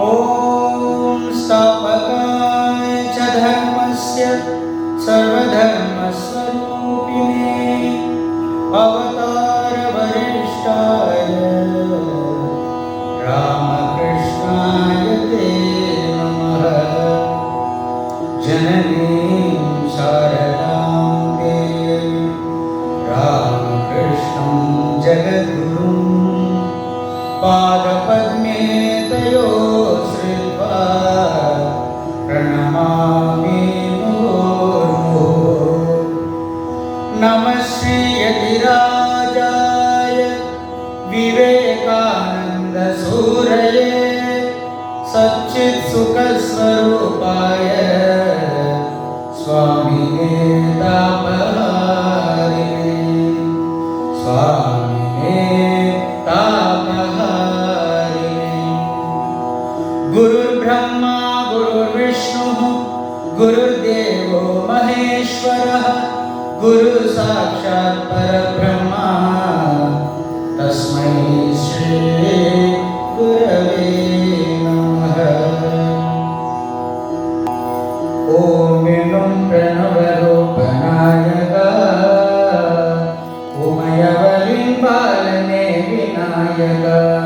ॐ सपका च धर्मस्य सर्वधर्मस्वरूपिणे अव गुरुब्रह्मा गुरुविष्णुः गुरुदेवो महेश्वरः गुरुसाक्षात् परब्रह्मा। तस्मै श्रीरेण Angela.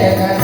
Amén.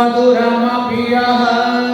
मधुरमपि यः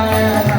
praia.